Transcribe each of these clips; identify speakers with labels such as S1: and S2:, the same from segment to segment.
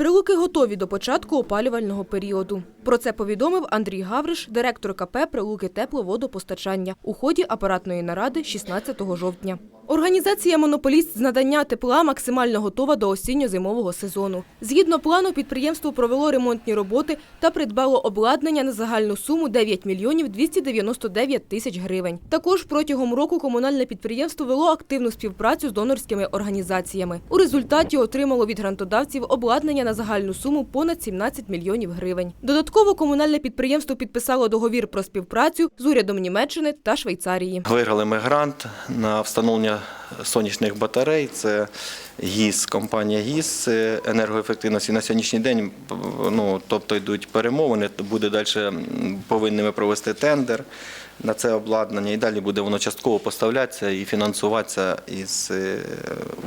S1: Прилуки готові до початку опалювального періоду. Про це повідомив Андрій Гавриш, директор КП Прилуки тепловодопостачання у ході апаратної наради 16 жовтня. Організація «Монополіст» з надання тепла максимально готова до осінньо-зимового сезону. Згідно плану, підприємство провело ремонтні роботи та придбало обладнання на загальну суму 9 мільйонів 299 тисяч гривень. Також протягом року комунальне підприємство вело активну співпрацю з донорськими організаціями. У результаті отримало від грантодавців обладнання на загальну суму понад 17 мільйонів гривень. Комунальне підприємство підписало договір про співпрацю з урядом Німеччини та Швейцарії.
S2: Виграли ми грант на встановлення сонячних батарей. Це ГІС, компанія ГІС енергоефективності. На сьогоднішній день ну, тобто йдуть перемовини, буде далі повинні ми провести тендер на це обладнання. І далі буде воно частково поставлятися і фінансуватися із е,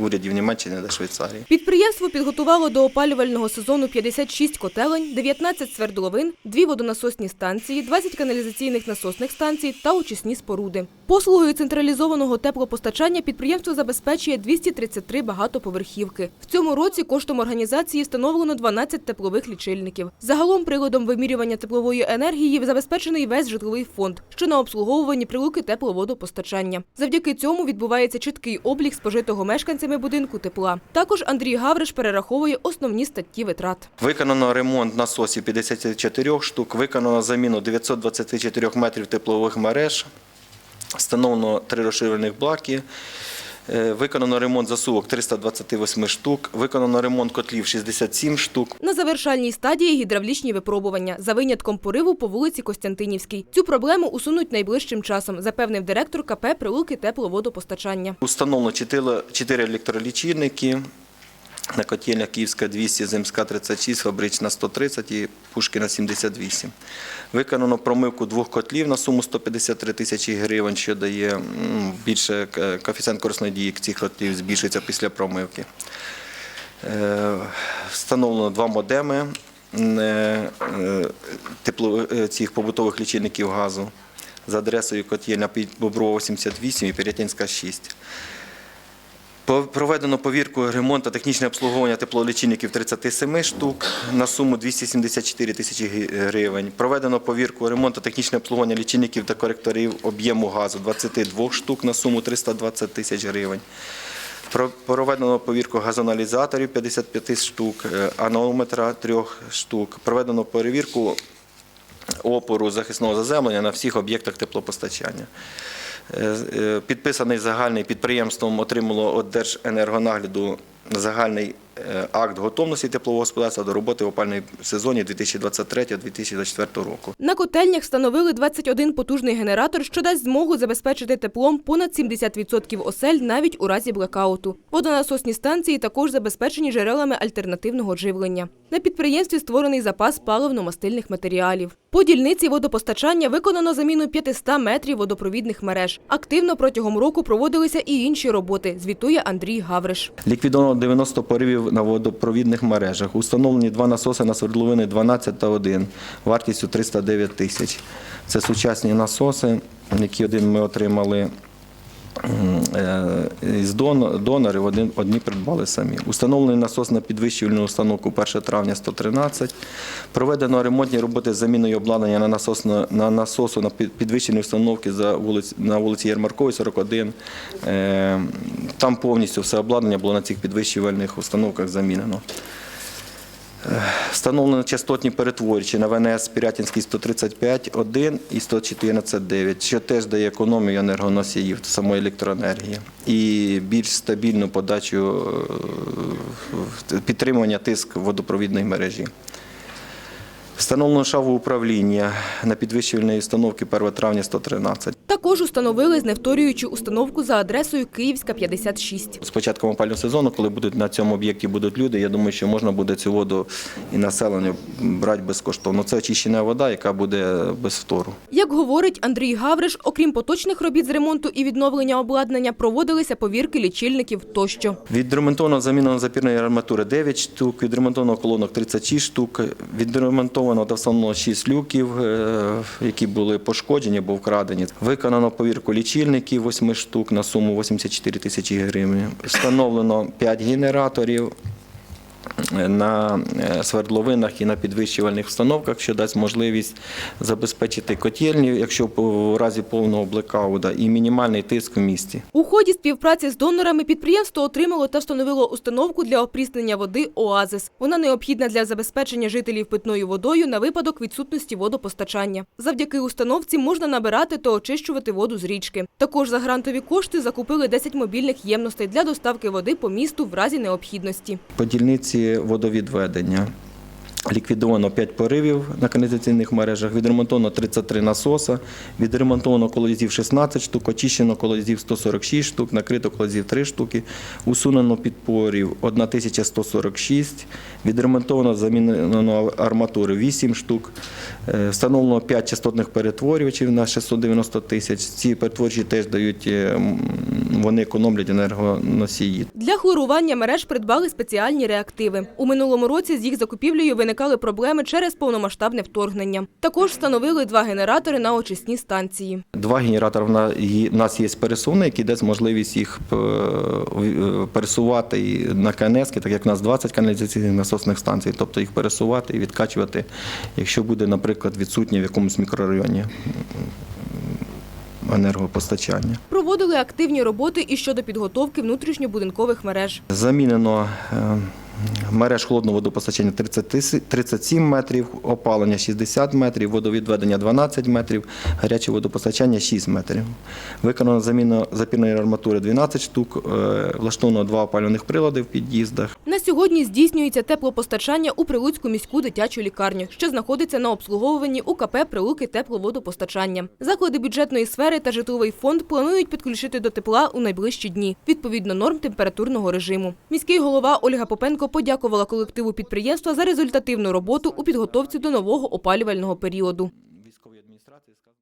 S2: урядів Німеччини та Швейцарії.
S1: Підприємство підготувало до опалювального сезону 56 котелень, 19 свердловин, дві водонасосні станції, 20 каналізаційних насосних станцій та очисні споруди. Послугою централізованого теплопостачання підприємство забезпечує 233 багатоповерхівки. В цьому році коштом організації встановлено 12 теплових лічильників. Загалом приладом вимірювання теплової енергії забезпечений весь житловий фонд, що на обслуговуванні прилуки тепловодопостачання. Завдяки цьому відбувається чіткий облік спожитого мешканцями будинку тепла. Також Андрій Гавриш перераховує основні статті витрат.
S2: Виконано ремонт насосів 54 штук, виконано заміну 924 метрів теплових мереж, встановлено три розширених блоки, виконано ремонт засувок 328 штук, виконано ремонт котлів 67 штук.
S1: На завершальній стадії гідравлічні випробування за винятком пориву по вулиці Костянтинівській. Цю проблему усунуть найближчим часом, запевнив директор КП Прилуки тепловодопостачання.
S2: Установлено 4 електролічильники, на котельня Київська 200, Земська 36, Фабрична 130 і Пушкіна 78. Виконано промивку двох котлів на суму 153 тисячі гривень, що дає більше е, коефіцієнт корисної дії цих котлів збільшується після промивки. Е, Встановлено два модеми е, цих побутових лічильників газу за адресою котельня Боброва 88 і Пірятинська 6. Проведено повірку ремонту та технічне обслуговування теплолічильників 37 штук на суму 274 тисячі гривень. Проведено повірку ремонту та технічне обслуговування лічильників та коректорів об'єму газу 22 штук на суму 320 тисяч гривень. Проведено повірку газоаналізаторів 55 штук, е, аналометра 3 штук. Проведено перевірку опору захисного заземлення на всіх об'єктах теплопостачання. Е, е, Підписаний загальний підприємством отримало від Держенергонагляду загальний е, акт готовності теплового господарства до роботи в опальному сезоні 2023-2024 року.
S1: На котельнях встановили 21 потужний генератор, що дасть змогу забезпечити теплом понад 70% осель навіть у разі блекауту. Водонасосні станції також забезпечені джерелами альтернативного живлення. На підприємстві створений запас паливно-мастильних матеріалів. По дільниці водопостачання виконано заміну 500 метрів водопровідних мереж. Активно протягом року проводилися і інші роботи, звітує Андрій Гавриш.
S2: Ліквідовано 90 поривів на водопровідних мережах. Установлені два насоси на свердловини 12 та 1 вартістю 309 тисяч. Це сучасні насоси, які один ми отримали із донорів, одні придбали самі. Установлений насос на підвищувальну установку 1 травня 113. Проведено ремонтні роботи з заміною обладнання на, насосно, на насосу на під- підвищеній установці за вулиць, на вулиці Ярмарковій, 41. Е, Там повністю все обладнання було на цих підвищувальних установках замінено. Встановлено частотні перетворювачі на ВНС Пірятинський 135.1 і 114.9, що теж дає економію енергоносіїв самої електроенергії і більш стабільну подачу е, підтримування тиск водопровідної мережі. Встановлено шаву управління на підвищувальній установці 1 травня 113.
S1: Також установили зневторюючу установку за адресою Київська 56.
S2: З початком опалювального сезону, коли будуть на цьому об'єкті будуть люди, я думаю, що можна буде цю воду і населенню брати безкоштовно. Це очищена вода, яка буде без втору.
S1: Як говорить Андрій Гавриш, окрім поточних робіт з ремонту і відновлення обладнання, проводилися повірки лічильників тощо.
S2: Відремонтовано замінено запірної арматури 9 штук, відремонтовано колонок 36 штук, відремонтовано та встановлено 6 люків, е, які були пошкоджені або вкрадені. Виконано повірку лічильників 8 штук на суму 84 тисячі гривень. Встановлено 5 генераторів. На е, свердловинах і на підвищувальних установках, що дасть можливість забезпечити котельні, якщо в разі повного блекауда, і мінімальний тиск в місті.
S1: У ході співпраці з донорами підприємство отримало та встановило установку для опріснення води «Оазис». Вона необхідна для забезпечення жителів питною водою на випадок відсутності водопостачання. Завдяки установці можна набирати та очищувати воду з річки. Також за грантові кошти закупили 10 мобільних ємностей для доставки води по місту в разі необхідності.
S2: По дільниці водовідведення. Ліквідовано 5 поривів на каналізаційних мережах, відремонтовано 33 насоса, відремонтовано колодязів 16 штук, очищено колодязів 146 штук, накрито колодязів 3 штуки, усунено підпорів 1146, відремонтовано замінено арматури 8 штук, е, встановлено 5 частотних перетворювачів на 690 тисяч. Ці перетворювачі теж дають, е, вони економлять енергоносії.
S1: Для хлорування мереж придбали спеціальні реактиви. У минулому році з їх закупівлею виникали проблеми через повномасштабне вторгнення. Також встановили два генератори на очисні станції.
S2: Два генератори в на- нас є пересувні, які дасть можливість їх е, в- пересувати на КНС, так як у нас 20 каналізаційних насосних станцій, тобто їх пересувати і відкачувати, якщо буде, наприклад, відсутнє в якомусь мікрорайоні енергопостачання.
S1: Проводили активні роботи і щодо підготовки внутрішньобудинкових мереж.
S2: Замінено е, мереж холодного водопостачання 30 тисяч- 37 метрів, опалення 60 метрів, водовідведення 12 метрів, гаряче водопостачання 6 метрів. Виконано заміну запірної арматури 12 штук, е, влаштовано два опалювальних прилади в під'їздах.
S1: На сьогодні здійснюється теплопостачання у Прилуцьку міську дитячу лікарню, що знаходиться на обслуговуванні УКП Прилуки тепловодопостачання. Заклади бюджетної сфери та житловий фонд планують підключити до тепла у найближчі дні відповідно норм температурного режиму. Міський голова Ольга Попенко подякувала колективу підприємства за результативну роботу у підготовці до нового опалювального періоду.